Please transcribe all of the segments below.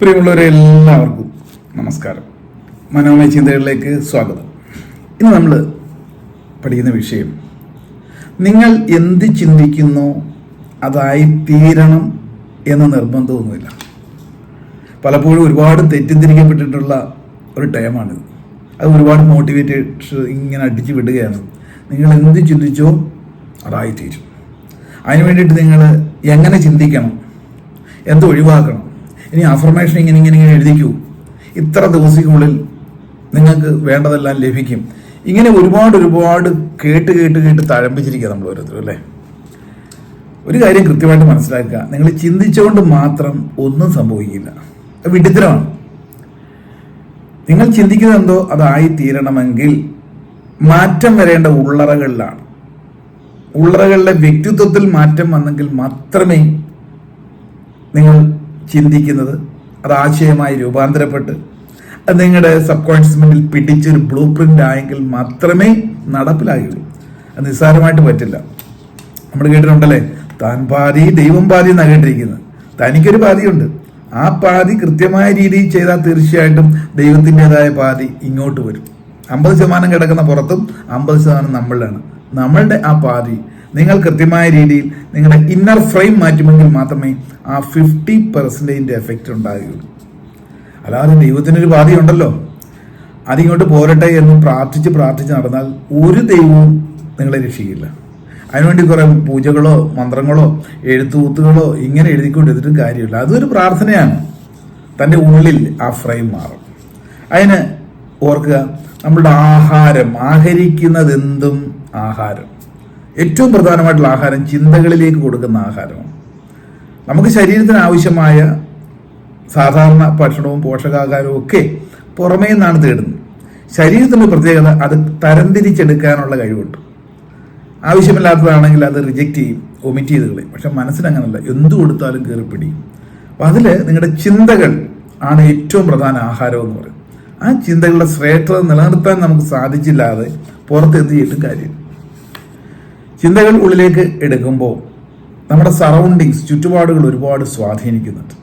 പ്രിയമുള്ളവരെ എല്ലാവർക്കും നമസ്കാരം. മനോമയ ചിന്തകളിലേക്ക് സ്വാഗതം. ഇന്ന് നമ്മൾ പഠിക്കുന്ന വിഷയം നിങ്ങൾ എന്ത് ചിന്തിക്കുന്നു അതായി തീരണം എന്ന നിർബന്ധമൊന്നുമില്ല. പലപ്പോഴും ഒരുപാട് തെറ്റിദ്ധരിക്കപ്പെട്ടിട്ടുള്ള ഒരു ടൈമാണിത്. അത് ഒരുപാട് മോട്ടിവേറ്റഡ് ഇങ്ങനെ അടിച്ചു വിടുകയാണ്. നിങ്ങൾ എന്ത് ചിന്തിച്ചോ അതായി തീരും. അതിന് വേണ്ടിയിട്ട് നിങ്ങൾ എങ്ങനെ ചിന്തിക്കണം? എന്ത് ഒഴിവാക്കണം? ഇനി അഫർമേഷൻ ഇങ്ങനെ ഇങ്ങനെ ഇങ്ങനെ എഴുതിക്കൂ. ഇത്ര ദിവസത്തിനുള്ളിൽ നിങ്ങൾക്ക് വേണ്ടതെല്ലാം ലഭിക്കും. ഇങ്ങനെ ഒരുപാട് ഒരുപാട് കേട്ട് കേട്ട് കേട്ട് തഴമ്പിച്ചിരിക്കുക നമ്മൾ ഓരോരുത്തരും അല്ലേ? ഒരു കാര്യം കൃത്യമായിട്ട് മനസ്സിലാക്കുക. നിങ്ങൾ ചിന്തിച്ചുകൊണ്ട് മാത്രം ഒന്നും സംഭവിക്കില്ല. വിഡിത്തരമാണ് നിങ്ങൾ ചിന്തിക്കുന്നത് എന്തോ അതായി തീരണമെങ്കിൽ മാറ്റം വരേണ്ട ഉള്ളറകളിലാണ്. ഉള്ളറകളുടെ വ്യക്തിത്വത്തിൽ മാറ്റം വന്നെങ്കിൽ മാത്രമേ നിങ്ങൾ ചിന്തിക്കുന്നത് അത് ആശയമായി രൂപാന്തരപ്പെട്ട് അത് നിങ്ങളുടെ സബ് കോൺഷ്യസ് മൈൻഡിൽ പിടിച്ചൊരു ബ്ലൂ പ്രിന്റ് ആയെങ്കിൽ മാത്രമേ നടപ്പിലാകുള്ളൂ അത് നിസ്സാരമായിട്ട് പറ്റില്ല. നമ്മൾ കേട്ടിട്ടുണ്ടല്ലേ? താൻ പാതി ദൈവം പാതി എന്നാണ് കേട്ടിരിക്കുന്നത്. തനിക്കൊരു പാതിയുണ്ട്. ആ പാതി കൃത്യമായ രീതിയിൽ ചെയ്താൽ തീർച്ചയായിട്ടും ദൈവത്തിന്റെതായ പാതി ഇങ്ങോട്ട് വരും. അമ്പത് ശതമാനം കിടക്കുന്ന പുറത്തും അമ്പത് ശതമാനം നമ്മളിലാണ്. നമ്മളുടെ ആ പാതി നിങ്ങൾ കൃത്യമായ രീതിയിൽ നിങ്ങളുടെ ഇന്നർ ഫ്രെയിം മാറ്റുമെങ്കിൽ മാത്രമേ ആ ഫിഫ്റ്റി പെർസെന്റേജിന്റെ എഫക്റ്റ് ഉണ്ടാകുകയുള്ളൂ അല്ലാതെ ദൈവത്തിനൊരു ബാധയുണ്ടല്ലോ. അതിങ്ങോട്ട് പോരട്ടെ എന്ന് പ്രാർത്ഥിച്ച് പ്രാർത്ഥിച്ച് നടന്നാൽ ഒരു ദൈവവും നിങ്ങളെ രക്ഷിക്കില്ല. അതിനുവേണ്ടി കുറേ പൂജകളോ മന്ത്രങ്ങളോ എഴുത്തുകൂത്തുകളോ ഇങ്ങനെ എഴുതിക്കൊണ്ടിരുന്നിട്ടും കാര്യമില്ല. അതൊരു പ്രാർത്ഥനയാണ്. തന്റെ ഉള്ളിൽ ആ ഫ്രെയിം മാറും. അതിന് ഓർക്കുക നമ്മളുടെ ആഹാരം ആഹരിക്കുന്നതെന്തും ആഹാരം. ഏറ്റവും പ്രധാനമായിട്ടുള്ള ആഹാരം ചിന്തകളിലേക്ക് കൊടുക്കുന്ന ആഹാരമാണ്. നമുക്ക് ശരീരത്തിന് ആവശ്യമായ സാധാരണ ഭക്ഷണവും പോഷകാഹാരവും ഒക്കെ പുറമേ നിന്നാണ് തേടുന്നത്. ശരീരത്തിന്റെ പ്രത്യേകത അത് തരംതിരിച്ചെടുക്കാനുള്ള കഴിവുണ്ട്. ആവശ്യമില്ലാത്തതാണെങ്കിൽ അത് റിജക്റ്റ് ചെയ്യും ഒമിറ്റ് ചെയ്ത് കളയും. പക്ഷെ മനസ്സിനങ്ങനല്ല എന്തു കൊടുത്താലും കയറി പിടിയും. അപ്പം അതിൽ നിങ്ങളുടെ ചിന്തകൾ ആണ് ഏറ്റവും പ്രധാന ആഹാരം എന്ന് പറയും ആ ചിന്തകളുടെ ശ്രേഷ്ഠത നിലനിർത്താൻ നമുക്ക് സാധിച്ചില്ലാതെ പുറത്ത് എന്ത് ചെയ്തിട്ടും കാര്യം ചിന്തകൾ ഉള്ളിലേക്ക് എടുക്കുമ്പോൾ നമ്മുടെ സറൗണ്ടിങ്സ് ചുറ്റുപാടുകൾ ഒരുപാട് സ്വാധീനിക്കുന്നുണ്ട്.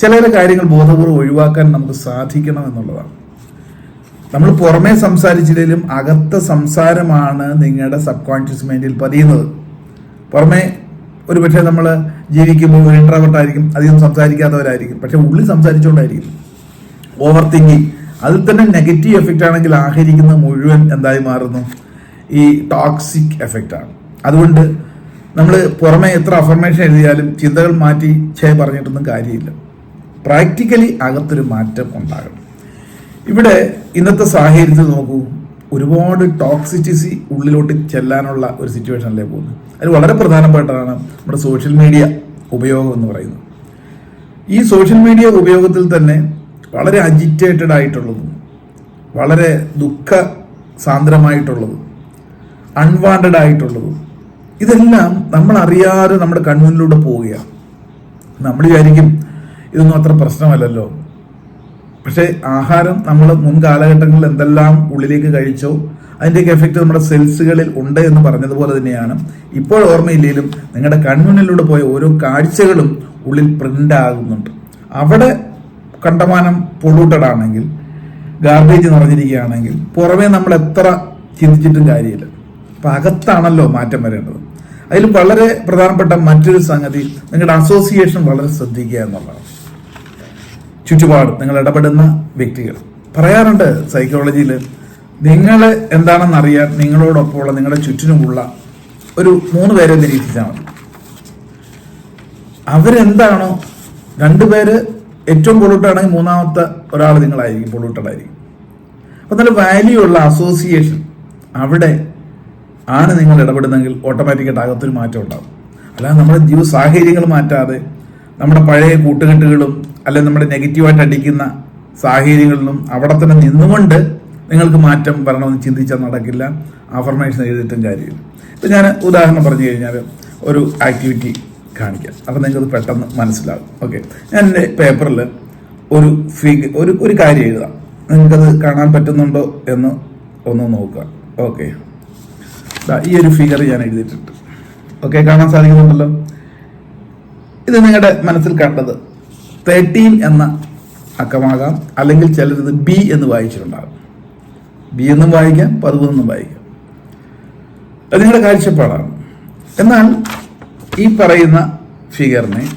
ചില കാര്യങ്ങൾ ബോധപൂർവം ഒഴിവാക്കാൻ നമുക്ക് സാധിക്കണം എന്നുള്ളതാണ്. നമ്മൾ പുറമേ സംസാരിച്ചില്ലെങ്കിലും അകത്ത സംസാരമാണ് നിങ്ങളുടെ സബ് കോൺഷ്യസ് മൈൻഡിൽ പതിയുന്നത്. പുറമേ ഒരു പക്ഷേ നമ്മൾ ജീവിക്കുമ്പോൾ ഒരു ഇൻട്രാവർട്ട് ആയിരിക്കും അധികം സംസാരിക്കാത്തവരായിരിക്കും പക്ഷെ ഉള്ളിൽ സംസാരിച്ചുകൊണ്ടായിരിക്കും. ഓവർ തിങ്കിങ് അതിൽ തന്നെ നെഗറ്റീവ് എഫക്റ്റ് ആണെങ്കിൽ ആഹരിക്കുന്ന മുഴുവൻ എന്തായി മാറുന്നു? ഈ ടോക്സിക് എഫക്റ്റാണ് അതുകൊണ്ട് നമ്മൾ പുറമെ എത്ര അഫർമേഷൻ എഴുതിയാലും ചിന്തകൾ മാറ്റി ചേ പറഞ്ഞിട്ടൊന്നും കാര്യമില്ല. പ്രാക്ടിക്കലി അകത്തൊരു മാറ്റം ഉണ്ടാകണം. ഇവിടെ ഇന്നത്തെ സാഹചര്യത്തിൽ നോക്കൂ ഒരുപാട് ടോക്സിറ്റിസി ഉള്ളിലോട്ട് ചെല്ലാനുള്ള ഒരു സിറ്റുവേഷനല്ലേ പോകുന്നത്? അതിൽ വളരെ പ്രധാനപ്പെട്ടതാണ് നമ്മുടെ സോഷ്യൽ മീഡിയ ഉപയോഗം എന്ന് പറയുന്നത്. ഈ സോഷ്യൽ മീഡിയ ഉപയോഗത്തിൽ തന്നെ വളരെ അജിറ്റേറ്റഡ് ആയിട്ടുള്ളതും വളരെ ദുഃഖ സാന്ദ്രമായിട്ടുള്ളതും അൺവാണ്ടഡ് ആയിട്ടുള്ളതും ഇതെല്ലാം നമ്മൾ അറിയാതെ നമ്മുടെ കൺമുന്നിലൂടെ പോവുകയാണ്. നമ്മൾ വിചാരിക്കും ഇതൊന്നും അത്ര പ്രശ്നമല്ലല്ലോ. പക്ഷേ ആഹാരം നമ്മൾ മുൻ കാലഘട്ടങ്ങളിൽ എന്തെല്ലാം ഉള്ളിലേക്ക് കഴിച്ചോ അതിന്റെയൊക്കെ എഫക്റ്റ് നമ്മുടെ സെൽസുകളിൽ ഉണ്ട് എന്ന് പറഞ്ഞതുപോലെ തന്നെയാണ്. ഇപ്പോൾ ഓർമ്മയില്ലെങ്കിലും നിങ്ങളുടെ കൺമുന്നിലൂടെ പോയ ഓരോ കാഴ്ചകളും ഉള്ളിൽ പ്രിന്റ് ആകുന്നുണ്ട്. അവിടെ കണ്ടമാനം പൊള്യൂട്ടഡ് ആണെങ്കിൽ ഗാർബേജ് നിറഞ്ഞിരിക്കുകയാണെങ്കിൽ പുറമേ നമ്മൾ എത്ര ചിന്തിച്ചിട്ടും കാര്യമില്ല. അപ്പം അകത്താണല്ലോ മാറ്റം വരേണ്ടത്. അതിൽ വളരെ പ്രധാനപ്പെട്ട മറ്റൊരു സംഗതി നിങ്ങളുടെ അസോസിയേഷൻ വളരെ ശ്രദ്ധിക്കുക എന്നുള്ളതാണ്. ചുറ്റുപാട് നിങ്ങൾ ഇടപെടുന്ന വ്യക്തികൾ. പറയാറുണ്ട് സൈക്കോളജിയിൽ നിങ്ങൾ എന്താണെന്ന് അറിയാൻ നിങ്ങളോടൊപ്പമുള്ള നിങ്ങളുടെ ചുറ്റിനുമുള്ള ഒരു മൂന്ന് പേരെ നിരീക്ഷിച്ചാൽ മതി. അവരെന്താണോ രണ്ടുപേര് ഏറ്റവും പൊളൂട്ടാണെങ്കിൽ മൂന്നാമത്തെ ഒരാൾ നിങ്ങളായിരിക്കും പൊള്യൂട്ടഡ് ആയിരിക്കും അപ്പം നല്ല വാല്യൂ ഉള്ള അസോസിയേഷൻ അവിടെ ആണ് നിങ്ങൾ ഇടപെടുന്നെങ്കിൽ ഓട്ടോമാറ്റിക്കായിട്ട് അകത്തൊരു മാറ്റം ഉണ്ടാകും അല്ലാതെ നമ്മുടെ ജീവ സാഹചര്യങ്ങൾ മാറ്റാതെ നമ്മുടെ പഴയ കൂട്ടുകെട്ടുകളും അല്ലെങ്കിൽ നമ്മുടെ നെഗറ്റീവായിട്ട് അടിക്കുന്ന സാഹചര്യങ്ങളിലും അവിടെ തന്നെ നിന്നുകൊണ്ട് നിങ്ങൾക്ക് മാറ്റം വരണമെന്ന് ചിന്തിച്ചാൽ നടക്കില്ല. അഫർമേഷൻ എഴുതിയിട്ടും കാര്യമില്ല. ഇപ്പം ഞാൻ ഉദാഹരണം പറഞ്ഞു കഴിഞ്ഞാൽ ഒരു ആക്ടിവിറ്റി കാണിക്കാം. അപ്പം നിങ്ങൾക്കത് പെട്ടെന്ന് മനസ്സിലാകും. ഓക്കെ ഞാൻ എന്റെ പേപ്പറിൽ ഒരു ഫിഗ് ഒരു ഒരു കാര്യം എഴുതാം. നിങ്ങൾക്കത് കാണാൻ പറ്റുന്നുണ്ടോ എന്ന് ഒന്ന് നോക്കുക. ഓക്കെ ഈ ഒരു ഫിഗർ ഞാൻ എഴുതിയിട്ടുണ്ട്. ഓക്കെ കാണാൻ സാധിക്കുന്നുണ്ടല്ലോ? ഇത് നിങ്ങളുടെ മനസ്സിൽ കണ്ടത് തേർട്ടീൻ എന്ന അക്കമാകാം. അല്ലെങ്കിൽ ചിലരിത് ബി എന്ന് വായിച്ചിട്ടുണ്ടാകും. ബി എന്നും വായിക്കാം പതിമൂന്നെന്നും വായിക്കാം. അത് നിങ്ങളുടെ കാഴ്ചപ്പാടാണ്. എന്നാൽ ഈ പറയുന്ന ഫിഗറിനെ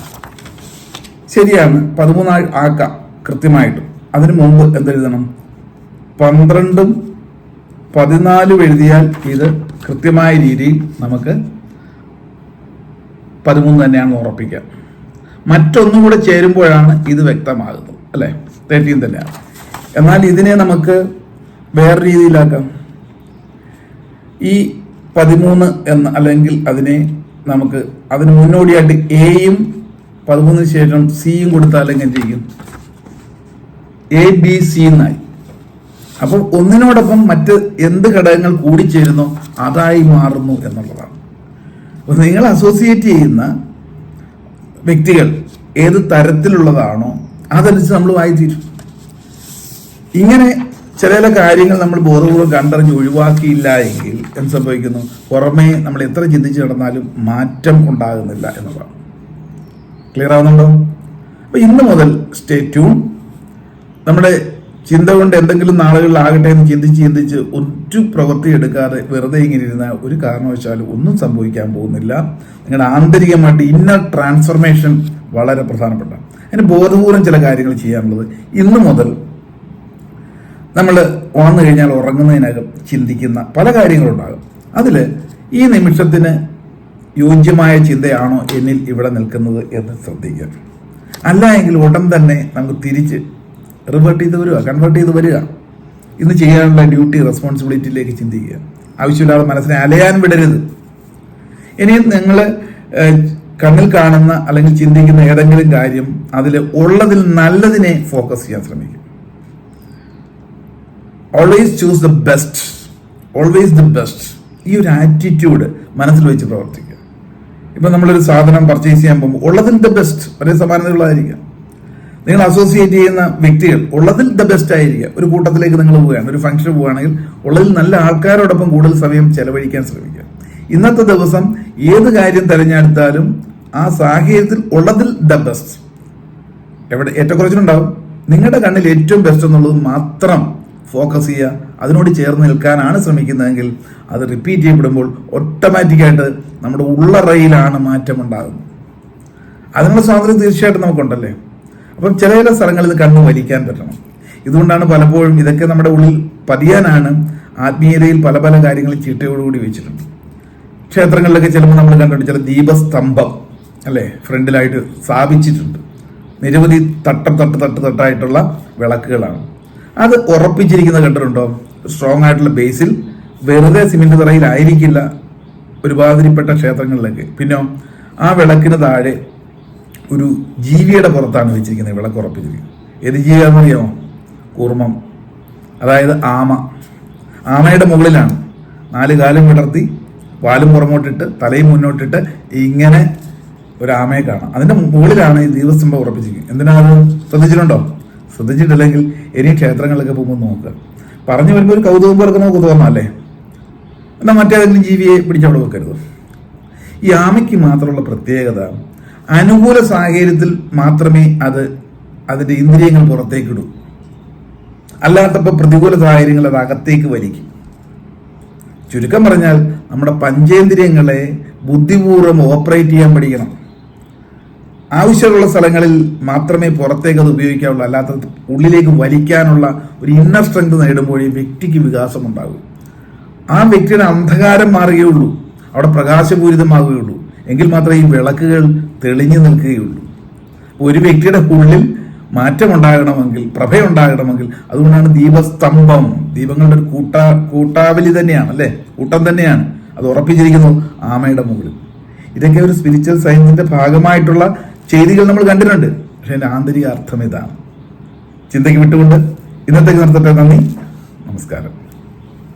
ശരിയാണ് പതിമൂന്നാൾ ആക്കാം കൃത്യമായിട്ടും. അതിനു മുമ്പ് എന്തെഴുതണം? പന്ത്രണ്ടും പതിനാലും എഴുതിയാൽ ഇത് കൃത്യമായ രീതിയിൽ നമുക്ക് പതിമൂന്ന് തന്നെയാണെന്ന് ഉറപ്പിക്കാം. മറ്റൊന്നും കൂടെ ചേരുമ്പോഴാണ് ഇത് വ്യക്തമാകുന്നത് അല്ലേ? തേർട്ടീൻ തന്നെയാണ്. എന്നാൽ ഇതിനെ നമുക്ക് വേറെ രീതിയിലാക്കാം. ഈ പതിമൂന്ന് എന്ന അല്ലെങ്കിൽ അതിനെ നമുക്ക് അതിന് മുന്നോടിയായിട്ട് എയും പതിമൂന്നിന് ശേഷം സിയും കൊടുത്താൽ എങ്ങനെ ചെയ്യും? എ ബി സി എന്നായി അപ്പോൾ ഒന്നിനോടൊപ്പം മറ്റ് എന്ത് ഘടകങ്ങൾ കൂടിച്ചേരുന്നു അതായി മാറുന്നു എന്നുള്ളതാണ്. അപ്പോൾ നിങ്ങൾ അസോസിയേറ്റ് ചെയ്യുന്ന വ്യക്തികൾ ഏത് തരത്തിലുള്ളതാണോ അതനുസരിച്ച് നമ്മൾ വായിത്തീരും. ഇങ്ങനെ ചില ചില കാര്യങ്ങൾ നമ്മൾ ബോധപൂർവം കണ്ടറിഞ്ഞ് ഒഴിവാക്കിയില്ല എങ്കിൽ എന്ത് സംഭവിക്കുന്നു? പുറമേ നമ്മൾ എത്ര ചിന്തിച്ച് നടന്നാലും മാറ്റം ഉണ്ടാകുന്നില്ല എന്നുള്ളതാണ് ക്ലിയർ ആവുന്നുണ്ടോ? അപ്പോൾ ഇന്ന് മുതൽ സ്റ്റേ ട്യൂൺ നമ്മുടെ ചിന്ത കൊണ്ട് എന്തെങ്കിലും നാളുകളിലാകട്ടെ എന്ന് ചിന്തിച്ച് ചിന്തിച്ച് ഒരു പ്രവൃത്തി എടുക്കാതെ വെറുതെ ഇങ്ങനെ ഇരുന്ന ഒരു കാരണവശാലും ഒന്നും സംഭവിക്കാൻ പോകുന്നില്ല. നിങ്ങളുടെ ആന്തരികമായിട്ട് ഇന്നർ ട്രാൻസ്ഫർമേഷൻ വളരെ പ്രധാനപ്പെട്ട. അതിന് ബോധപൂർവം ചില കാര്യങ്ങൾ ചെയ്യാനുള്ളത് ഇന്നു മുതൽ നമ്മൾ വന്നു കഴിഞ്ഞാൽ ഉറങ്ങുന്നതിനകം ചിന്തിക്കുന്ന പല കാര്യങ്ങളുണ്ടാകും. അതിൽ ഈ നിമിഷത്തിന് യോജ്യമായ ചിന്തയാണോ എന്നിൽ ഇവിടെ നിൽക്കുന്നത് എന്ന് ശ്രദ്ധിക്കുക. അല്ല എങ്കിൽ ഉടൻ തന്നെ നമുക്ക് തിരിച്ച് റിവേർട്ട് ചെയ്ത് വരിക കൺവേർട്ട് ചെയ്ത് വരിക. ഇന്ന് ചെയ്യാനുള്ള ഡ്യൂട്ടി റെസ്പോൺസിബിലിറ്റിയിലേക്ക് ചിന്തിക്കുക. ആവശ്യമില്ലാതെ മനസ്സിനെ അലയാൻ വിടരുത്. ഇനി നിങ്ങൾ കണ്ണിൽ കാണുന്ന അല്ലെങ്കിൽ ചിന്തിക്കുന്ന ഏതെങ്കിലും കാര്യം അതിൽ ഉള്ളതിൽ നല്ലതിനെ ഫോക്കസ് ചെയ്യാൻ ശ്രമിക്കും. Always choose the best always the best ഈ ഒരു ആറ്റിറ്റ്യൂഡ് മനസ്സിൽ വെച്ച് പ്രവർത്തിക്കുക. ഇപ്പം നമ്മളൊരു സാധനം പർച്ചേസ് ചെയ്യാൻ പോകുമ്പോൾ ഉള്ളതിൽ ദ ബെസ്റ്റ് ഒരേ സമാനതയുള്ളതായിരിക്കാം. നിങ്ങൾ അസോസിയേറ്റ് ചെയ്യുന്ന വ്യക്തികൾ ഉള്ളതിൽ ദ ബെസ്റ്റ് ആയിരിക്കുക. ഒരു കൂട്ടത്തിലേക്ക് നിങ്ങൾ പോവുകയാണ്. ഒരു ഫംഗ്ഷൻ പോവുകയാണെങ്കിൽ ഉള്ളതിൽ നല്ല ആൾക്കാരോടൊപ്പം കൂടുതൽ സമയം ചെലവഴിക്കാൻ ശ്രമിക്കുക. ഇന്നത്തെ ദിവസം ഏത് കാര്യം തിരഞ്ഞെടുത്താലും ആ സാഹചര്യത്തിൽ ഉള്ളതിൽ ദ ബെസ്റ്റ് എവിടെ ഏറ്റക്കുറച്ചിലുണ്ടാവും. നിങ്ങളുടെ കണ്ണിൽ ഏറ്റവും ബെസ്റ്റ് എന്നുള്ളത് മാത്രം ഫോക്കസ് ചെയ്യുക. അതിനോട് ചേർന്ന് നിൽക്കാനാണ് ശ്രമിക്കുന്നതെങ്കിൽ അത് റിപ്പീറ്റ് ചെയ്യപ്പെടുമ്പോൾ ഓട്ടോമാറ്റിക്കായിട്ട് നമ്മുടെ ഉള്ളറയിലാണ് മാറ്റം ഉണ്ടാകുന്നത് അതിനുള്ള സ്വാതന്ത്ര്യം തീർച്ചയായിട്ടും നമുക്കുണ്ടല്ലേ? അപ്പം ചില ചില സ്ഥലങ്ങളിൽ ഇത് കണ്ണു വലിക്കാൻ പറ്റണം. ഇതുകൊണ്ടാണ് പലപ്പോഴും ഇതൊക്കെ നമ്മുടെ ഉള്ളിൽ പതിയാനാണ് ആത്മീയതയിൽ പല പല കാര്യങ്ങളും ചിട്ടയോടുകൂടി വെച്ചിട്ടുണ്ട്. ക്ഷേത്രങ്ങളിലൊക്കെ ചിലപ്പോൾ നമ്മൾ കണ്ടിട്ടുണ്ട് ചില ദീപസ്തംഭം അല്ലേ? ഫ്രണ്ടിലായിട്ട് സ്ഥാപിച്ചിട്ടുണ്ട്. നിരവധി തട്ടം തട്ട് തട്ട് തട്ടായിട്ടുള്ള വിളക്കുകളാണ്. അത് ഉറപ്പിച്ചിരിക്കുന്നത് കണ്ടിട്ടുണ്ടോ? സ്ട്രോങ് ആയിട്ടുള്ള ബേസിൽ വെറുതെ സിമെന്റ് തറയിലായിരിക്കില്ല ഒരുമാതിരിപ്പെട്ട ക്ഷേത്രങ്ങളിലൊക്കെ. പിന്നെ ആ വിളക്കിന് താഴെ ഒരു ജീവിയുടെ പുറത്താണ് വെച്ചിരിക്കുന്നത് വിളക്ക് ഉറപ്പിച്ചിരിക്കുന്നത് ഏത് ജീവിയാണെന്ന് അറിയാമോ കൂർമ്മം. അതായത് ആമ. ആമയുടെ മുകളിലാണ്. നാല് കാലം വിടർത്തി വാലും പുറമോട്ടിട്ട് തലയും മുന്നോട്ടിട്ട് ഇങ്ങനെ ഒരു ആമയെ കാണാം. അതിന്റെ മുകളിലാണ് ഈ ദീപസ്തംഭം ഉറപ്പിച്ചിരിക്കുന്നത്. എന്തിനാണ് ശ്രദ്ധിച്ചിട്ടുണ്ടോ? ശ്രദ്ധിച്ചിട്ടില്ലെങ്കിൽ ഇനി ക്ഷേത്രങ്ങളിലൊക്കെ പോകുമ്പോൾ നോക്കുക. പറഞ്ഞു വരുമ്പോൾ ഒരു കൗതുകം പേർക്ക് നമുക്ക് തോന്നാമല്ലേ എന്നാൽ മറ്റേതെങ്കിലും ജീവിയെ പിടിച്ചവിടെ വെക്കരുത്. ഈ ആമയ്ക്ക് മാത്രമുള്ള പ്രത്യേകത അനുകൂല സാഹചര്യത്തിൽ മാത്രമേ അത് അതിന്റെ ഇന്ദ്രിയങ്ങൾ പുറത്തേക്കിടൂ. അല്ലാത്തപ്പോൾ പ്രതികൂല സാഹചര്യങ്ങൾ അത് അകത്തേക്ക് വലിക്കും. ചുരുക്കം പറഞ്ഞാൽ നമ്മുടെ പഞ്ചേന്ദ്രിയങ്ങളെ ബുദ്ധിപൂർവം ഓപ്പറേറ്റ് ചെയ്യാൻ പഠിക്കണം. ആവശ്യമുള്ള സ്ഥലങ്ങളിൽ മാത്രമേ പുറത്തേക്ക് അത് ഉപയോഗിക്കാവുള്ളൂ. അല്ലാത്ത ഉള്ളിലേക്ക് വലിക്കാനുള്ള ഒരു ഇന്നർ സ്ട്രെങ്ത് നേടുമ്പോഴേ വ്യക്തിക്ക് വികാസം ഉണ്ടാകും ആ വ്യക്തിയുടെ അന്ധകാരം മാറുകയുള്ളൂ. അവിടെ പ്രകാശപൂരിതമാകുകയുള്ളൂ. എങ്കിൽ മാത്രമേ ഈ വിളക്കുകൾ തെളിഞ്ഞു നിൽക്കുകയുള്ളൂ. ഒരു വ്യക്തിയുടെ ഉള്ളിൽ മാറ്റമുണ്ടാകണമെങ്കിൽ പ്രഭയുണ്ടാകണമെങ്കിൽ അതുകൊണ്ടാണ് ദീപസ്തംഭം. ദീപങ്ങളുടെ ഒരു കൂട്ടാ കൂട്ടാവലി തന്നെയാണ് അല്ലേ? കൂട്ടം തന്നെയാണ്. അത് ഉറപ്പിച്ചിരിക്കുന്നു ആമയുടെ മുകളിൽ. ഇതൊക്കെ ഒരു സ്പിരിച്വൽ സയൻസിന്റെ ഭാഗമായിട്ടുള്ള ചെയ്തികൾ നമ്മൾ കണ്ടിട്ടുണ്ട്. പക്ഷെ അതിന്റെ ആന്തരിക അർത്ഥം ഇതാണ്. ചിന്തയ്ക്ക് വിട്ടുകൊണ്ട് ഇന്നത്തേക്ക് നിർത്തട്ടെ നന്ദി. നമസ്കാരം.